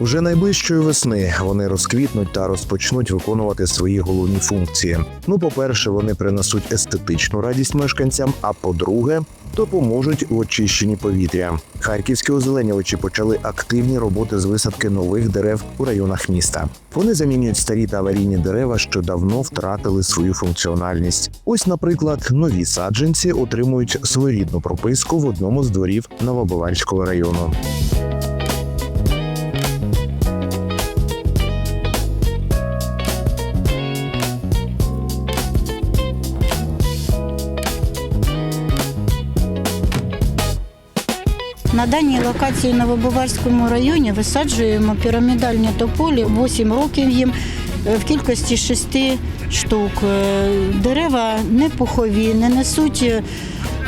Уже найближчої весни вони розквітнуть та розпочнуть виконувати свої головні функції. Ну, по-перше, вони принесуть естетичну радість мешканцям. А по-друге, допоможуть у очищенні повітря. Харківські озеленювачі почали активні роботи з висадки нових дерев у районах міста. Вони замінюють старі та аварійні дерева, що давно втратили свою функціональність. Ось, наприклад, нові саджанці отримують своєрідну прописку в одному з дворів Новобаварського району. На даній локації на Новобаварському районі висаджуємо пірамідальні тополі 8 років їм е, в кількості 6 штук. Е, Дерева не пухові, не несуть е,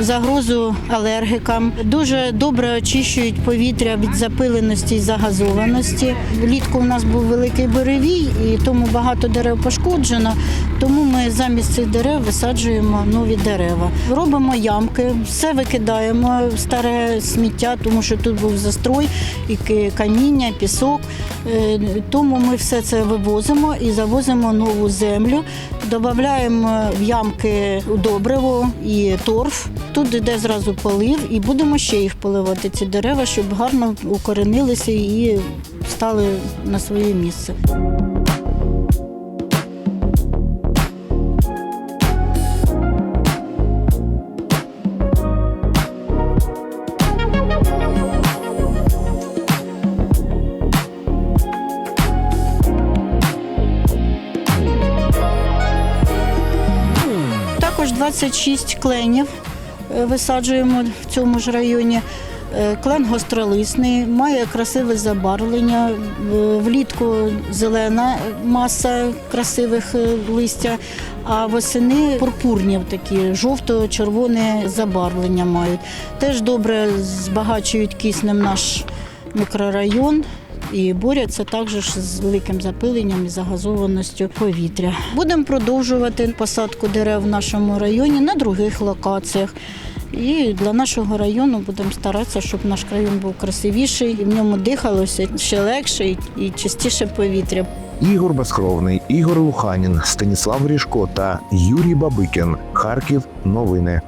загрозу алергікам. Дуже добре очищують повітря від запиленості і загазованості. Влітку у нас був великий буревій, і тому багато дерев пошкоджено. Тому ми замість цих дерев висаджуємо нові дерева. Робимо ямки, все викидаємо, старе сміття, тому що тут був застрой, і каміння, пісок. Е, Тому ми все це вивозимо і завозимо нову землю, додаємо в ямки добриво і торф. Тут йде зразу полив, і будемо ще їх поливати, ці дерева, щоб гарно укоренилися і стали на своє місце. Також 26 кленів е, висаджуємо в цьому ж районі. Е, Клен гостролисний, має красиве забарвлення. Е, Влітку зелена маса красивих листя, а восени пурпурні такі, жовто-червоне забарвлення мають. Теж добре збагачують киснем наш мікрорайон і борються також з великим запиленням і загазованістю повітря. Будемо продовжувати посадку дерев в нашому районі на других локаціях. І для нашого району будемо старатися, щоб наш район був красивіший, і в ньому дихалося ще легше і- чистіше повітря. Ігор Безкровний, Ігор Луханін, Станіслав Ріжко та Юрій Бабикін. Харків. Новини.